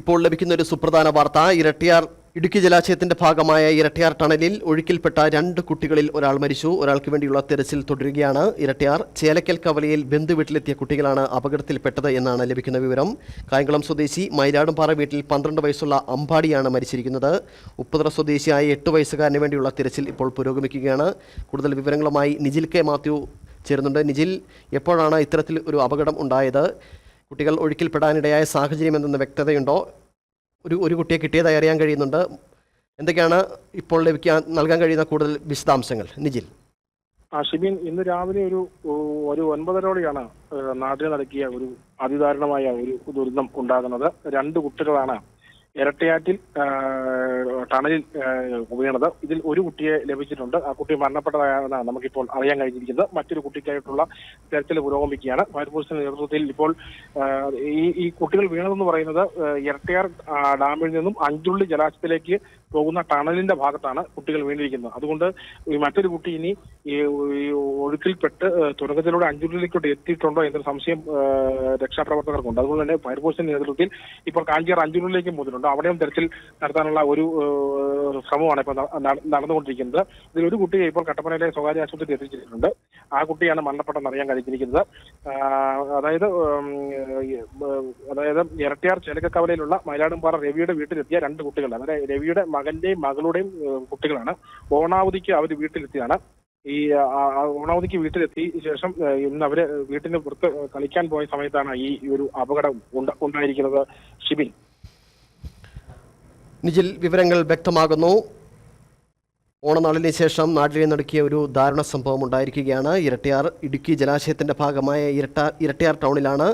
ഇപ്പോൾ ലഭിക്കുന്ന ഒരു സുപ്രധാന വാർത്ത ഇരട്ടിയാർ ഇടുക്കി ജലാശയത്തിന്റെ ഭാഗമായ ഇരട്ടിയാർ ടണലിൽ ഒഴുക്കിൽപ്പെട്ട രണ്ട് കുട്ടികളിൽ ഒരാൾ മരിച്ചു. ഒരാൾക്ക് വേണ്ടിയുള്ള തെരച്ചിൽ തുടരുകയാണ്. ഇരട്ടിയാർ ചേലക്കൽ കവലയിൽ ബന്ധുവീട്ടിലെത്തിയ കുട്ടികളാണ് അപകടത്തിൽപ്പെട്ടത് എന്നാണ് ലഭിക്കുന്ന വിവരം. കായംകുളം സ്വദേശി മൈലാടുംപാറ വീട്ടിൽ പന്ത്രണ്ട് വയസ്സുള്ള അമ്പാടിയാണ് മരിച്ചിരിക്കുന്നത്. ഉപ്പുതറ സ്വദേശിയായ എട്ട് വയസ്സുകാരന് വേണ്ടിയുള്ള തിരച്ചിൽ ഇപ്പോൾ പുരോഗമിക്കുകയാണ്. കൂടുതൽ വിവരങ്ങളുമായി നിജിൽ കെ മാത്യു ചേരുന്നുണ്ട്. നിജിൽ എപ്പോഴാണ് ഇത്തരത്തിൽ ഒരു അപകടം ഉണ്ടായത്? കുട്ടികൾ ഒഴുക്കിൽപ്പെടാനിടയായ സാഹചര്യം എന്തെന്ന് വ്യക്തതയുണ്ടോ? ഒരു ഒരു കുട്ടിയെ കിട്ടിയതായി അറിയാൻ കഴിയുന്നുണ്ട്. എന്തൊക്കെയാണ് ഇപ്പോൾ ലഭിക്കാൻ നൽകാൻ കഴിയുന്ന കൂടുതൽ വിശദാംശങ്ങൾ? നിജിൽ. ആ ഷിബിൻ ഇന്ന് രാവിലെ ഒരു ഒരു ഒൻപതരോടെയാണ് നാട്ടിൽ നടക്കിയ ഒരു അതിദാരുണമായ ഒരു ദുരന്തം ഉണ്ടാകുന്നത്. രണ്ട് കുട്ടികളാണ് ഇരട്ടയാറ്റിൽ ടണലിൽ വീണത് ഇതിൽ ഒരു കുട്ടിയെ ലഭിച്ചിട്ടുണ്ട്. ആ കുട്ടി മരണപ്പെട്ടതായാണ് നമുക്കിപ്പോൾ അറിയാൻ കഴിഞ്ഞിരിക്കുന്നത്. മറ്റൊരു കുട്ടിക്കായിട്ടുള്ള തെരച്ചിൽ പുരോഗമിക്കുകയാണ്. ഫയർഫോഴ്സിന്റെ നേതൃത്വത്തിൽ ഇപ്പോൾ ഈ ഈ കുട്ടികൾ വീണതെന്ന് പറയുന്നത് ഇരട്ടയാർ ഡാമിൽ നിന്നും അഞ്ചുള്ളി ജലാശയത്തിലേക്ക് പോകുന്ന ടണലിന്റെ ഭാഗത്താണ് കുട്ടികൾ വീണിരിക്കുന്നത്. അതുകൊണ്ട് ഈ മറ്റൊരു കുട്ടി ഇനി ഈ ഒഴുക്കിൽപ്പെട്ട് തുടക്കത്തിലൂടെ അഞ്ചുള്ളിലേക്കോട്ട് എത്തിയിട്ടുണ്ടോ എന്നൊരു സംശയം രക്ഷാപ്രവർത്തകർക്കുണ്ട്. അതുകൊണ്ട് തന്നെ ഫയർഫോഴ്സിന്റെ നേതൃത്വത്തിൽ ഇപ്പോൾ കാഞ്ചിയാർ അഞ്ചുള്ളിലേക്കും പോയിട്ടുണ്ട് അവിടെയും തെരച്ചിൽ നടത്താനുള്ള ഒരു ശ്രമമാണ് ന- നടന്നുകൊണ്ടിരിക്കുന്നത്. ഇതിൽ ഒരു കുട്ടിയെ ഇപ്പോൾ കട്ടപ്പനയിലെ സ്വകാര്യ ആശുപത്രിയിൽ എത്തിച്ചിട്ടുണ്ട്. ആ കുട്ടിയാണ് മരണപ്പെട്ടെന്ന് അറിയാൻ കഴിഞ്ഞിരിക്കുന്നത്. അതായത് അതായത് ഇരട്ടിയാർ ചേലക്കവലയിലുള്ള മയിലാടുംപാറ രവിയുടെ വീട്ടിലെത്തിയ രണ്ട് കുട്ടികളാണ്. അതായത് രവിയുടെ മകന്റെയും മകളുടെയും കുട്ടികളാണ്. ഓണാവധിക്ക് അവർ വീട്ടിലെത്തിയാണ്. ഈ ഓണാവധിക്ക് വീട്ടിലെത്തി ശേഷം ഇന്ന് അവർ വീട്ടിന് പുറത്ത് കളിക്കാൻ പോയ സമയത്താണ് ഈ ഒരു അപകടം ഉണ്ട- ഉണ്ടായിരിക്കുന്നത്. ഷിബിൻ. നിജിൽ വിവരങ്ങൾ വ്യക്തമാകുന്നു. ഓണനാളിന് ശേഷം നാട്ടിലെ നടക്കിയ ഒരു ദാരുണ സംഭവം ഉണ്ടായിരിക്കുകയാണ്. ഇരട്ടിയാർ ഇടുക്കി ജലാശയത്തിന്റെ ഭാഗമായ ഇരട്ട ഇരട്ടിയാർ ടൗണിലാണ്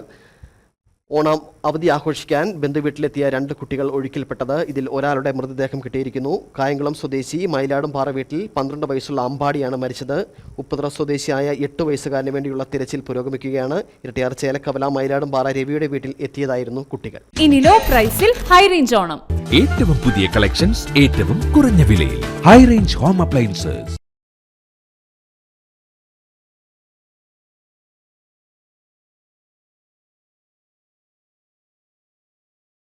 ഓണം അവധി ആഘോഷിക്കാൻ ബന്ധുവീട്ടിലെത്തിയ രണ്ട് കുട്ടികൾ ഒഴുക്കിൽപ്പെട്ടത് ഇതിൽ ഒരാളുടെ മൃതദേഹം കിട്ടിയിരിക്കുന്നു. കായംകുളം സ്വദേശി മയിലാടും പാറ വീട്ടിൽ പന്ത്രണ്ട് വയസ്സുള്ള അമ്പാടിയാണ് മരിച്ചത്. ഉപ്പുതറ സ്വദേശിയായ എട്ട് വയസ്സുകാരന് വേണ്ടിയുള്ള തിരച്ചിൽ പുരോഗമിക്കുകയാണ്. ഇരട്ടിയാർ ചേലക്കവല മയിലാടും പാറ രവിയുടെ വീട്ടിൽ എത്തിയതായിരുന്നു കുട്ടികൾ. ഇനി ലോ പ്രൈസിൽ ഹൈ റേഞ്ച് ഓണം. ഏറ്റവും പുതിയ കളക്ഷൻസ് ഏറ്റവും കുറഞ്ഞ വിലയിൽ. High range home appliances